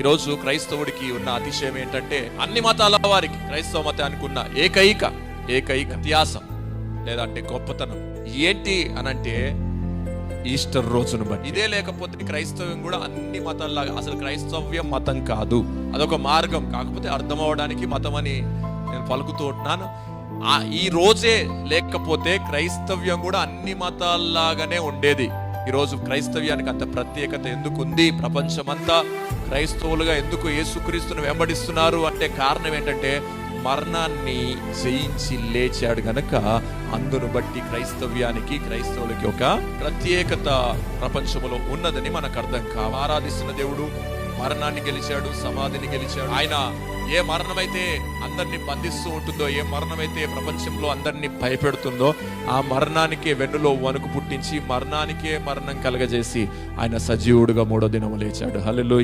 ఈరోజు క్రైస్తవుడికి ఉన్న అతిశయం ఏంటంటే అన్ని మతాల వారికి క్రైస్తవ మతానికి ఉన్న ఏకైక ఏకైక వ్యత్యాసం లేదంటే గొప్పతనం. ఏంటి అనంటే ఈస్టర్ రోజును బట్టి. ఇదే లేకపోతే క్రైస్తవ్యం కూడా అన్ని మతాల్లాగా అసలు క్రైస్తవ్యం మతం కాదు. అదొక మార్గం. కాకపోతే అర్థం అవడానికి మతం అని నేను పలుకుతూ ఉంటున్నాను ఈ రోజే లేకపోతే క్రైస్తవ్యం కూడా అన్ని మతాల్లాగానే ఉండేది. ఈరోజు క్రైస్తవ్యానికి అంత ప్రత్యేకత ఎందుకు ఉంది ప్రపంచమంతా క్రైస్తవులుగా ఎందుకు యేసుక్రీస్తును వెంబడిస్తున్నారు? అంటే కారణం ఏంటంటే మరణాన్ని జయించి లేచాడు గనక అందును బట్టి క్రైస్తవ్యానికి క్రైస్తవులకి ఒక ప్రత్యేకత ప్రపంచంలో ఉన్నదని మనకు అర్థం కావ ఆరాధిస్తున్న దేవుడు మరణాన్ని గెలిచాడు సమాధిని గెలిచాడు. ఆయన ఏ మరణమైతే అందరినీ బంధిస్తూ ఉంటుందో ఏ మరణమైతే ప్రపంచంలో అందరినీ భయపెడుతుందో ఆ మరణానికే వెన్నులో వణుకు పుట్టించి మరణానికే మరణం కలగజేసి ఆయన సజీవుడుగా మూడో దినము లేచాడు. హలో